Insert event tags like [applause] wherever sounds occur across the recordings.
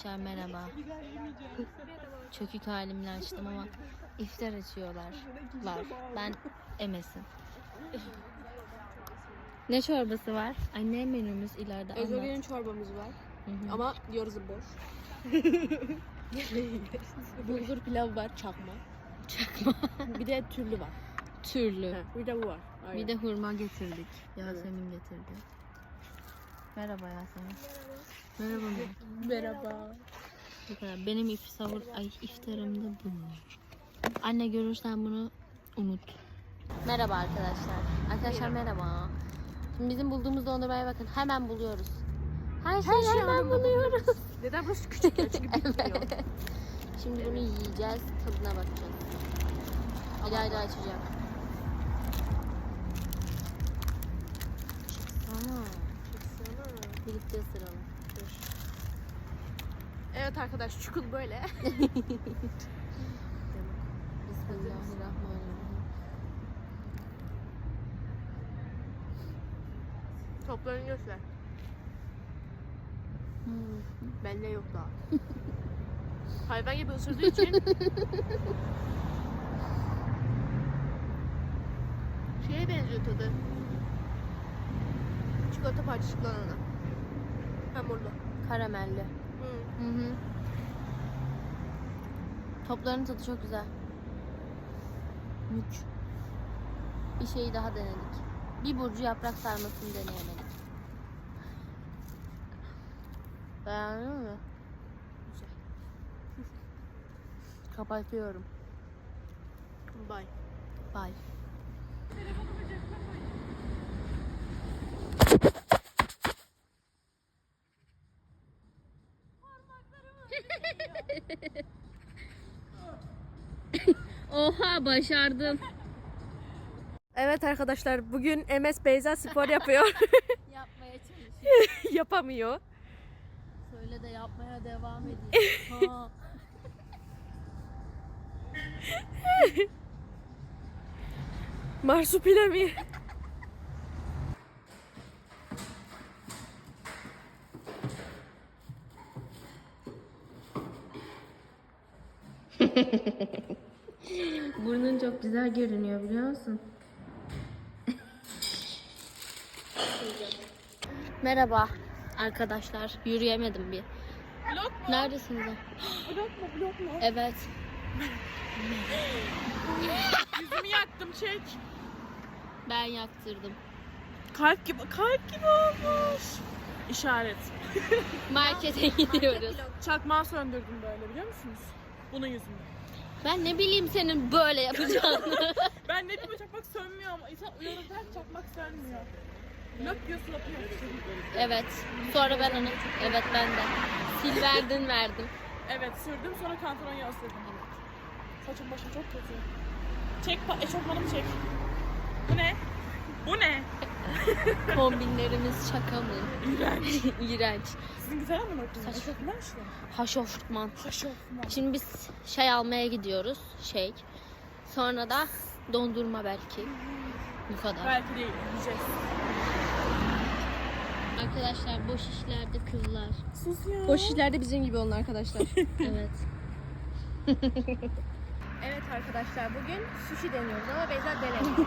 Arkadaşlar merhaba. Çökük halimle açtım ama iftar açıyorlar. Var. Ben emesin. Ne çorbası var? Ay ne menümüz ileride anlat. Ezogelin çorbamız var. Hı hı. Ama yarısı boş. [laughs] Bulgur pilavı var çakma. Çakma. Bir de türlü var. Türlü. Heh, bir de bu var. Bir de hurma getirdik. Yasemin getirdi. Merhaba Yasemin. Merhaba. Merhaba. Merhaba. Bu kadar. Benim iftar, ay iftarım da bu. Anne görürsen bunu unut. Merhaba arkadaşlar. Arkadaşlar merhaba. Şimdi bizim bulduğumuz dondurmaya bakın. Hemen buluyoruz. Her şeyi şeyi hemen buluyoruz. Neden [laughs] burası küçük ya? Çünkü [laughs] bitmiyor. Şimdi bunu yiyeceğiz. Tadına bakacağız. İlayda açacak. Çıksana. Birlikte ısıralım. Evet arkadaş çukul böyle. [laughs] Bismillahirrahmanirrahim. Toplarını göster. Hmm. Bende yok daha. Hayvan gibi ısırdığı için [laughs] şeye benziyor tadı. Çikolata parçacıklarına. Hamurlu. Karamelli. Hı. Topların tadı çok güzel. Mük. Bir şeyi daha denedik. Bir burcu yaprak sarmasını deneyemedik. Beğendin mi? Güzel. Kapatıyorum. Bye. Bye. Oha başardım. Evet arkadaşlar bugün MS Beyza spor yapıyor. [laughs] Yapmaya çalışıyorum. Yapamıyor. Söyle de yapmaya devam edeyim. [laughs] Ha. Marsupilami. Burnun [laughs] çok güzel görünüyor biliyor musun? Merhaba arkadaşlar. Yürüyemedim bir. Blok mu? Neredesiniz? Blok mu? Blok mu? Evet. Yüzümü yaktım çek. Ben yaktırdım. Kalp gibi, kalp gibi olmuş. İşaret. Markete gidiyoruz. Çakmağı söndürdüm böyle biliyor musunuz? Bunun yüzünden. Ben ne bileyim senin böyle yapacağını. [laughs] Ben ne bileyim çakmak sönmüyor ama insan uyanırken çakmak sönmüyor. Lök diyor suratına evet. Sonra ben onu... Evet ben de. Sil verdin verdim. Evet sürdüm sonra kantoronya ısırdım. Saçım başım çok kötü. Çek pa- eşofmanımı çek. Bu ne? Bu ne? [laughs] Kombinlerimiz şaka mı? İğrenç. [laughs] İğrenç. Sizin güzel mi makyajınız? Saç- Eşofman işte. Haşofman. Eşofman. Şimdi biz şey almaya gidiyoruz. Şey. Sonra da dondurma belki. Bu kadar. Belki değil. Yiyeceğiz. Arkadaşlar boş işlerde kızlar. Sus ya. Boş işlerde bizim gibi olun arkadaşlar. [laughs] Evet. Evet arkadaşlar bugün sushi deniyoruz ama Beyza denemiyor. [laughs]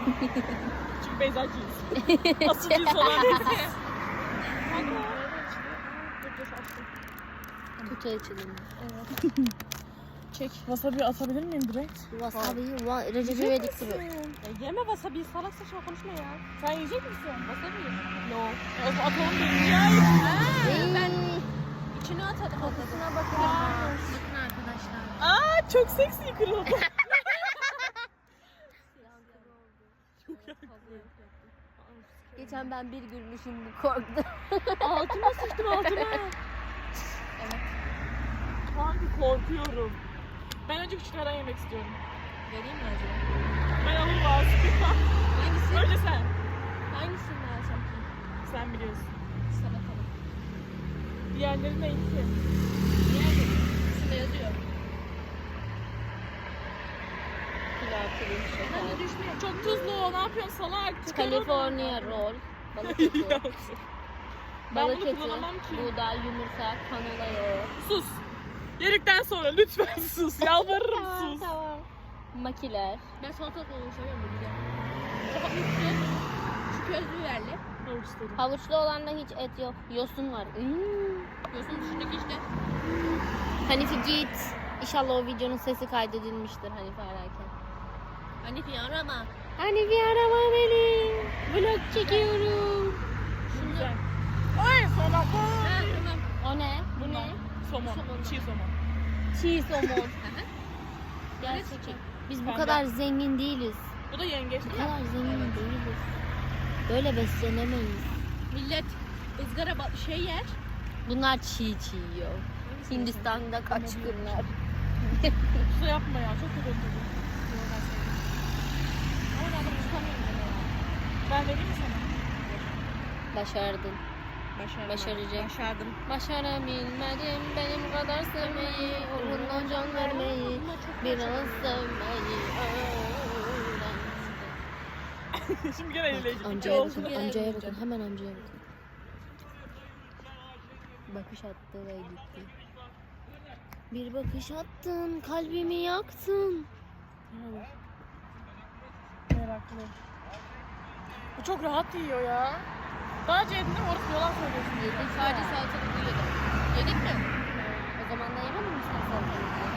Çünkü Beyza cins. [laughs] Asıl cins olan neyse. Kutu açılımı. Çek. Wasabi atabilir miyim direkt? Wasabi, wa Recep İvedik gibi. Ya yeme wasabi salak saçma konuşma ya. Sen yiyecek misin? Wasabi. No. O atalım dedim ya. Ben İçine at hadi. kokusuna bakın. Aa çok seksi kırıldı. Geçen ben bir gülmüşüm bu korktu. altıma sıçtım altıma. Kanka korkuyorum. Ben önce küçüklerden yemek istiyorum. Vereyim mi acaba? Ben alırım ağzını. Hangisi? Önce sen. Hangisini alsam ki? Sen biliyorsun. Sana kalın. Diğerleri ne ki? Nerede? Üstünde yazıyor. Pilav, Ben de düşmüyor. Çok tuzlu o. Ne yapıyorsun salak? Çıkar. California roll. Balık [laughs] eti. Ben Balık bunu eti, kullanamam ki. buğday, yumurta, kanola yağı. Sus. Yedikten sonra lütfen [laughs] sus. Yalvarırım sus. tamam. Makiler. Ben salatalık olduğunu seviyorum bu güzel. Çok Şu köz biberli. Havuç istedim. Havuçlu olanda hiç et yok. Yosun var. Hmm. Yosun dışındaki işte. Hanife git. İnşallah o videonun sesi kaydedilmiştir Hanife ararken. Hanifi arama. Hanife arama beni. Vlog çekiyorum. Güzel. Ay bu. tamam. O ne? Bu ne? Somon. Somon. Çiğ somon. Çiğ somon. Gerçekten. Biz bu Pembe. kadar zengin değiliz. Bu da yengeç Bu değil mi? kadar zengin değiliz. Böyle beslenemeyiz. Millet ızgara ba- şey yer. Bunlar çiğ çiğ yiyor. Hindistan'da kaç günler. Su yapma ya. Çok kötü tadı. Ben tutamıyorum vereyim mi sana? Başardın. Başardım. Başaracak. Başardım. Başarabilmedim benim kadar sevmeyi, uğruna can vermeyi, biraz sevmeyi. Şimdi gene eğlenecek. Amcaya Olsun. bakın, amcaya bakın, hemen amcaya bakın. Bakış attı ve gitti. Bir bakış attın, kalbimi yaktın. Evet. Meraklı. Bu çok rahat yiyor ya. Daha önce yedin değil mi? Orası yalan söylüyorsun. Yedik Sadece ya. salatalık yedim. Yedik mi? O zaman da yemedin mi sen salatalığı?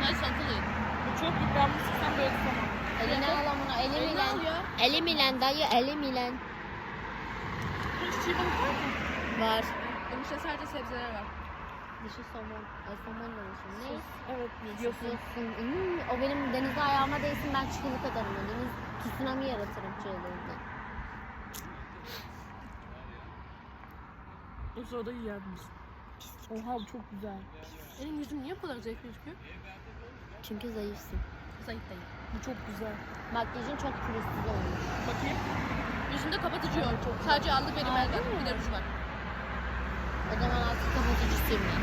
Hayır salatalık yedim. Bu çok. Ben bunu sıksam böyle tutamam. Eline al amına, elim Eline al ya. Elim ile dayı, elim ile. Hiç çiğ balık var mı? Var. Onun işte sadece sebzeler var. Dışı somon. Ay somon demişim. Ne? Evet. Yosun. Hmm, o benim denize ayağıma değsin ben çığlık ederim. o Deniz tsunami yaratırım çığlığında. O sırada yiyerdiniz. Oha bu çok güzel. Benim yüzüm niye bu kadar zevkli gözüküyor? Çünkü zayıfsın. Zayıf değil. Bu çok güzel. Makyajın çok pürüzsüz olmuş. Bakayım. Yüzümde kapatıcı yok. Sadece aldı benim elden. Bir de ruj var. O zaman artık kapatıcı sürme.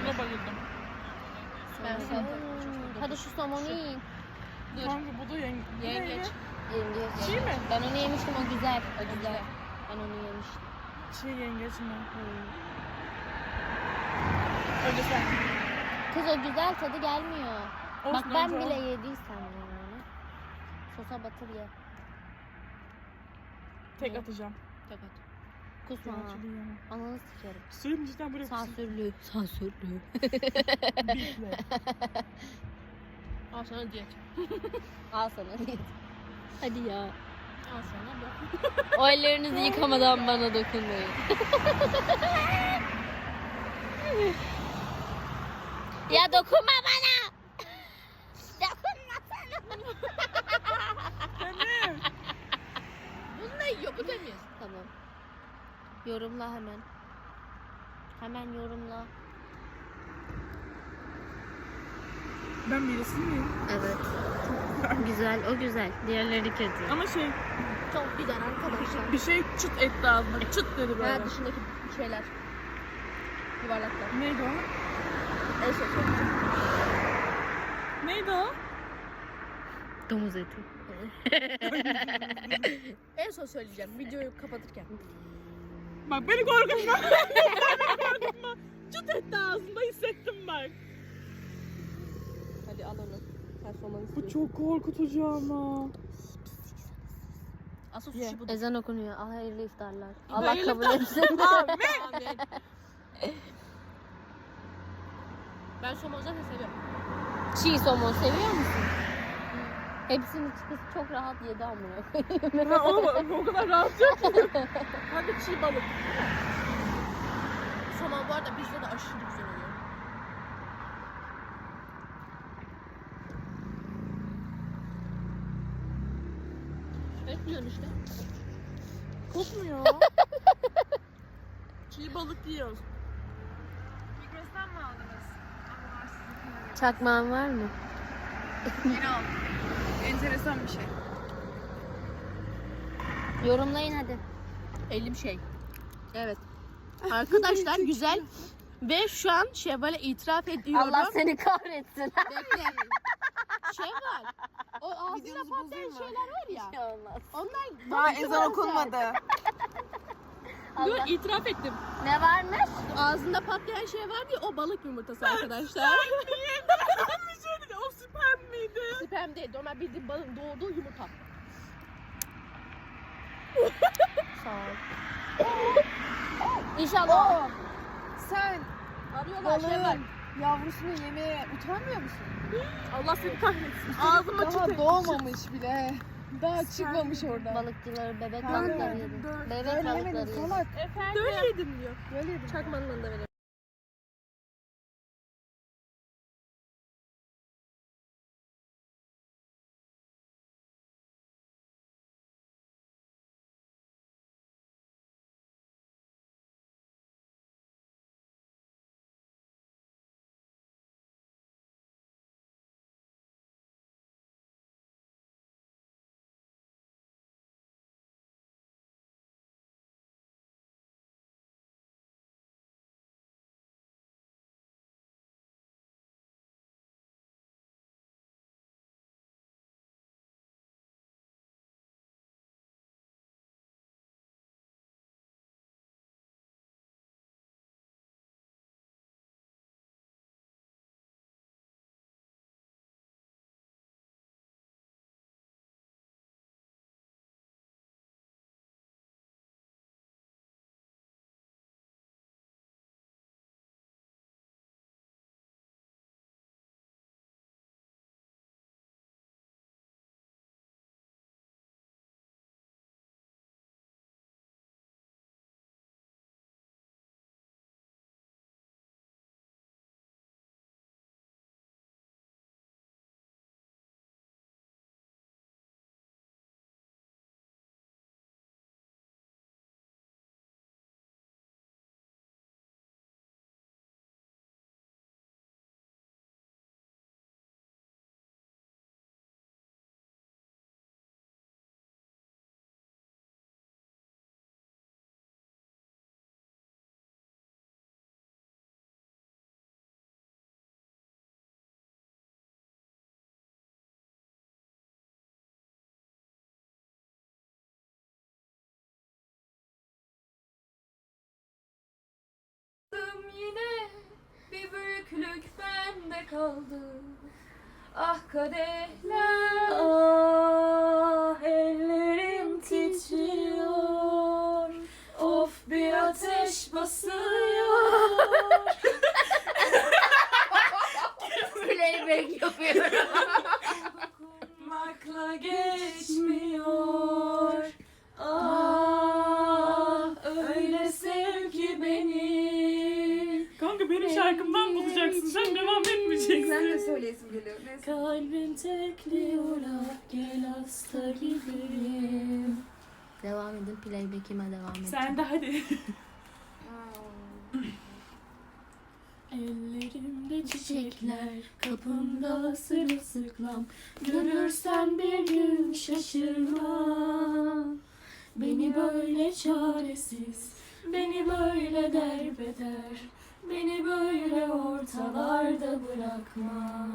Buna bayıldım. Ben Hmm, seviyorum. Hadi şu somonu yiyin. Dur. Kanka bu da yenge. Yengeç. diyor. Çiğ mi? Ben onu yemiştim o güzel. O güzel. Ben onu yemiştim. Çiğ yengeç mi? Önce sen. Kız o güzel tadı gelmiyor. Olsun, Bak ben bile yediysem yani. Sosa batır ye. Tek atacağım. Kapat. Kusma. Ananı sikerim. Suyun cidden buraya. Sansürlü. Sansürlü. Al sana diyet. Al sana diyet. Hadi ya. Al sana bu. O ellerinizi yıkamadan bana dokunmayın. ya dokunma bana. dokunma sana. Demir. Bunu ne yiyor? Bu temiz. Tamam. Yorumla hemen. Hemen yorumla. Ben birisi miyim? Evet. güzel, o güzel. Diğerleri kötü. Ama şey Çok güzel arkadaşlar. bir şey çıt etti ağzına. Çıt dedi böyle. Ha dışındaki şeyler. Yuvarlaklar. Neydi o? Çok güzel. Neydi o? Domuz eti. [laughs] En son söyleyeceğim. Videoyu kapatırken. Bak beni korkutma. beni [laughs] korkutma. Çıt etti ağzımda hissettim bak. Hadi al onu. Bu çok korkutucu ama. Asıl Ye. sushi bu. Ezan okunuyor. Allah hayırlı iftarlar. Hayırlı Allah kabul iftar- etsin. [laughs] Amin. Ben somonu zaten seviyorum. Çiğ somon seviyor musun? Hepsini kız çok rahat yedi amına koyayım. Ha, oğlum o kadar rahat yok ki. [laughs] Kanka çiğ balık. Somon bu arada bizde de aşırı güzel oluyor. Bekliyorsun işte. Kokmuyor. [laughs] çiğ balık yiyoruz. Migros'tan mı aldınız? Çakmağın var mı? Yeni aldım. Enteresan bir şey. Yorumlayın hadi. Elim şey. Evet. [laughs] Arkadaşlar güzel. Ve şu an Şevval'e itiraf ediyorum. Allah seni kahretsin. Bekle. [laughs] Şevval. O ağzıyla patlayan şeyler var ya. Olmaz. Onlar Daha ezan okunmadı. [laughs] Allah. Dur itiraf ettim. Ne varmış? Ağzında patlayan şey var ya o balık yumurtası arkadaşlar. Sperm miydi? Sperm değil. Normal bildiğin balığın doğduğu yumurta. [laughs] Sağ ol. [laughs] İnşallah. Sen Arıyorlar şey var. balığın yavrusunu yemeye utanmıyor musun? Allah seni kahretsin. Ağzım açık. Daha doğmamış bile. Daha çıkmamış oradan. Balıkçıları, bebek Dön, balıkları yedim. Bebek Böyle balıkları yedim. salak. Efendim. Böyle yedim diyor. Böyle yedim. Çakmanın da verelim. Yine bir büyüklük bende kaldı. Ah kadehler, ah ellerim titriyor. Of bir ateş basıyor. Hasta gibiyim. devam edin. Playback'ime devam edin. Sen de hadi. [laughs] Ellerimde çiçekler, kapımda sırılsıklam. Görürsen bir gün şaşırma. Beni böyle çaresiz, beni böyle derbeder. Beni böyle ortalarda bırakma.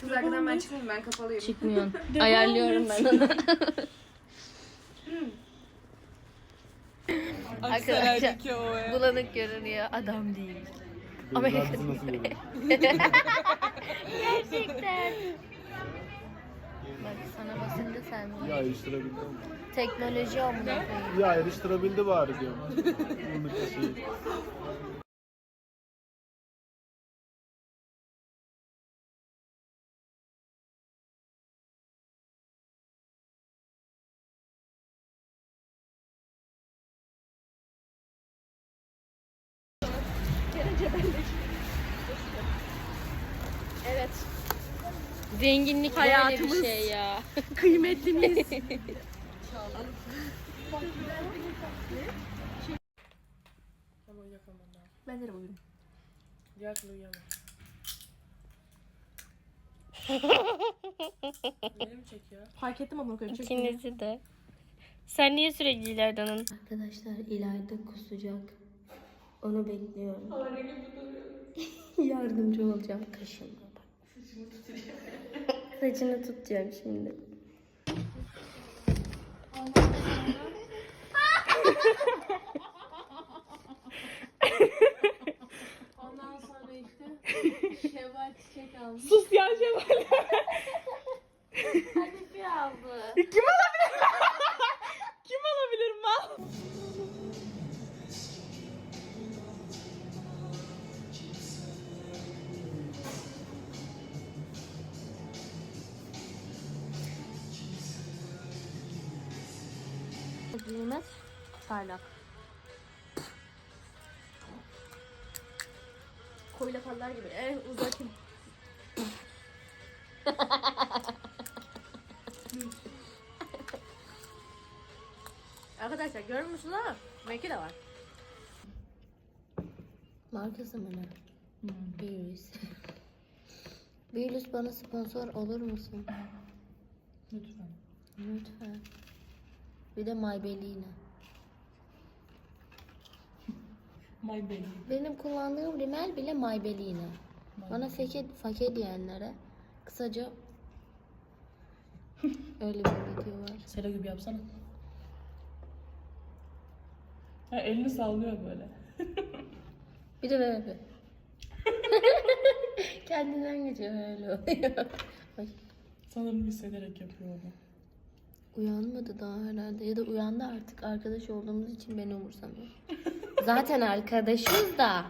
Kız arkadan ben çıkmayayım ben kapalıyım. Çıkmıyorsun. [laughs] Ayarlıyorum ben [laughs] onu. Ev. Bulanık görünüyor. Adam değil. Amerika'da? Gerçekten. Bak sana basınca sen Ya ayrıştırabildi mi? Teknoloji amına koyayım. Ya ayrıştırabildi bari diyorum. [laughs] Bunu şey. Zenginlik Hayatımız- böyle bir şey ya. [laughs] Kıymetlimiz. Ama yakamam ben. ben de bugün. Yakla uyuyamam. Beni mi çekiyor? Fark ettim ama koyayım. Çünkü İkinizi de. Sen niye sürekli İlayda'nın? Arkadaşlar İlayda kusacak. Onu bekliyorum. [laughs] Yardımcı olacağım kaşınma bak. Saçını tutacağım şimdi. Ondan sonra işte Şevval çiçek aldı. Sus ya Şevval. Arkadaşlar görmüyor musunuz ama belki de var. Markası mı ne? Virüs. Virüs [laughs] bana sponsor olur musun? Lütfen. Lütfen. Bir de Maybelline. Baby. Benim kullandığım rimel bile Maybelline. Bana fake, fake diyenlere kısaca [laughs] öyle bir video var. Selo gibi yapsana. Ha, elini sallıyor böyle. Bir de böyle yapıyor. [laughs] Kendinden geçiyor öyle oluyor. Ay, Sanırım hissederek yapıyor onu. uyanmadı daha herhalde ya da uyandı artık arkadaş olduğumuz için beni umursamıyor. Zaten arkadaşız da.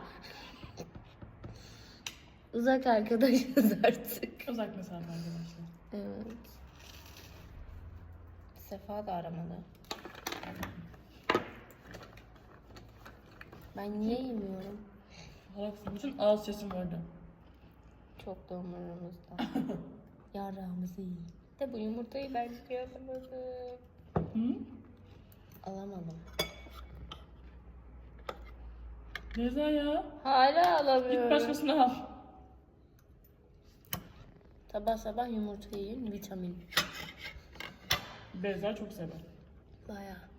Uzak arkadaşız artık. Uzak mesafe arkadaşlar. Evet. Sefa da aramalı. Ben niye yemiyorum? Halaksın. Bütün ağız sesim vardı. Çok da umurumuzda. [laughs] Yarrağımızı yiyin. De bu yumurtayı ben yiyamadım. Hı? Alamadım. Ceza ya. Hala alamıyorum. Git başkasını al. Sabah sabah yumurta yiyin vitamin. Beyza çok sever. Baya.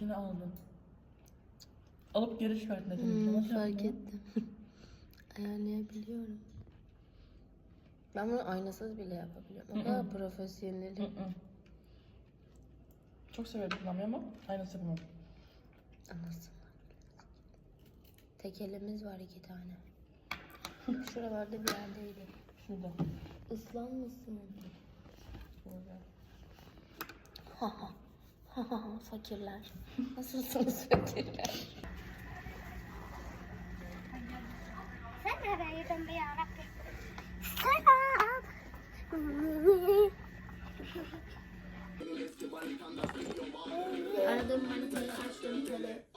Ekini aldın. Alıp geri çıkarttın. Hmm, fark ettim. [laughs] Ayarlayabiliyorum. Ben bunu aynasız bile yapabiliyorum. O kadar profesyonelim. Çok severim kullanmayı ama aynısı yapamam. Anasını. Tek elimiz var iki tane. [laughs] Şuralarda bir yerdeydi. Şurada. Islanmışsın. Şurada. Ha ha. [laughs] Fakirler. Nasılsınız [laughs] fakirler? Sen neredeydin bir yarabbim? Aradığım manitayı açtım tele.